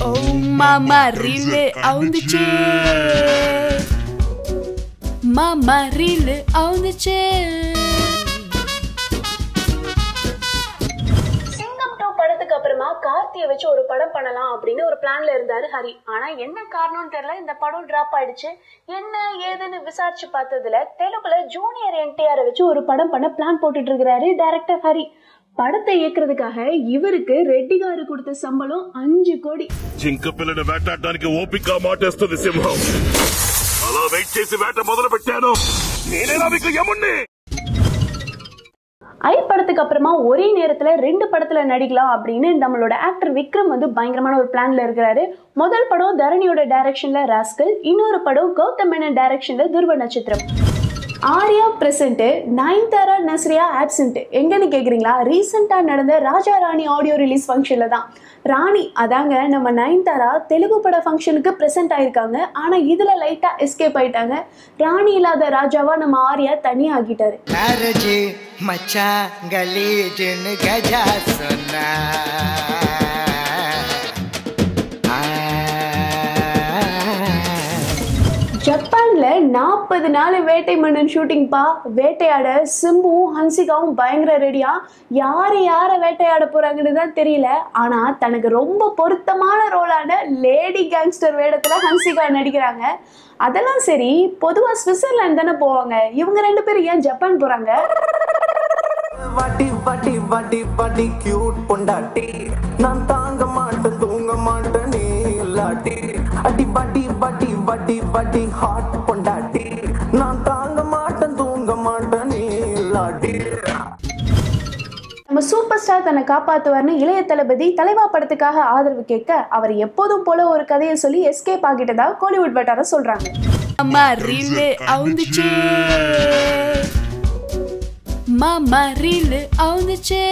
ஓ மாமா ரீலு அவுந்துச்சு மாமா ரீலு அவுந்துச்சு சிங்கம் டூ படத்துக்கு அப்புறமா கார்த்தியை வச்சு ஒரு படம் பண்ணலாம் அப்படின்னு ஒரு பிளான்ல இருந்தாரு ஹரி. ஆனா என்ன காரணம்னு தெரியல இந்த படம் டிராப் ஆயிடுச்சு. என்ன ஏதுன்னு விசாரிச்சு பார்த்ததுல தெலுங்குல ஜூனியர் என்டிஆரை வச்சு ஒரு படம் பண்ண பிளான் போட்டுட்டு இருக்கிறாரு டைரக்டர் ஹரி. படத்தை இயக்குறதுக்காக இவருக்கு ரெட்டிகாரு கொடுத்த சம்பளம் அஞ்சு கோடி జింక పిల్లని వేటాడడానికి ఓపిక మాటేస్తుంది సింహం అలా వెయిట్ చేసి వేట మొదలు పెట్టాను నేనేనా మీకు యముణ్ణి ஐ படத்துக்கு அப்புறமா ஒரே நேரத்துல ரெண்டு படத்துல நடிக்கலாம் அப்படின்னு நம்மளோட ஆக்டர் விக்ரம் வந்து பயங்கரமான ஒரு பிளான்ல இருக்கிறாரு முதல் படம் தரணியோட டைரக்ஷன்ல ராஸ்கல் இன்னொரு படம் கௌதம் மேனன் டைரக்ஷன்ல துருவ நட்சத்திரம் ஆர்யா பிரசன்ட் நயன்தாரா நஸ்ரியா ஆப்சென்ட் எங்கன்னு கேக்குறீங்களா? ரீசெண்டா நடந்த ராஜா ராணி ஆடியோ ரிலீஸ் ஃபங்க்ஷன்ல தான். ராணி அதாங்க நம்ம நயன்தாரா தெலுங்கு பட ஃபங்க்ஷனுக்கு பிரசன்ட் ஆயிருக்காங்க. ஆனா இதுல லைட்டா எஸ்கேப் ஆயிட்டாங்க. ராணி இல்லாத ராஜாவா நம்ம ஆர்யா தனியா ஆக்கிட்டாரு கரூரில் நாற்பது நாள் வேட்டை மன்னன் ஷூட்டிங்ப்பா வேட்டையாட சிம்புவும் ஹன்சிகாவும் பயங்கர ரெடியா யார் யாரை வேட்டையாட போகிறாங்கன்னு தான் தெரியல. ஆனால் தனக்கு ரொம்ப பொருத்தமான ரோலான லேடி கேங்ஸ்டர் வேடத்தில் ஹன்சிகா நடிக்கிறாங்க. அதெல்லாம் சரி பொதுவாக சுவிட்சர்லாந்து தானே போவாங்க. இவங்க ரெண்டு பேரும் ஏன் ஜப்பான் போகிறாங்க வாட்டி வாட்டி வாட்டி வாட்டி கியூட் பொண்டாட்டி. நான் தாங்க மாட்டேன் தூங்க மாட்டேன் நீ இல்லாட்டி. அடி பாட்டி வாட்டி வாட்டி வாட்டி ஹாட் பொண்டாட்டி. நான் தாங்க மாட்டேன் தூங்க மாட்டேன் நீ இல்லாட்டி. நம்ம சூப்பர் ஸ்டார் தன்னை காப்பாத்துவார்னு இளைய தளபதி தலைவா படத்துக்காக ஆதரவு கேட்க அவர் எப்போதும் போல ஒரு கதையை சொல்லி எஸ்கேப் ஆகிட்டதா கோலிவுட் வட்டாரம் சொல்றாங்க. மாமா ரீலு அவுந்துச்சு. மாமா ரீலு அவுந்துச்சு.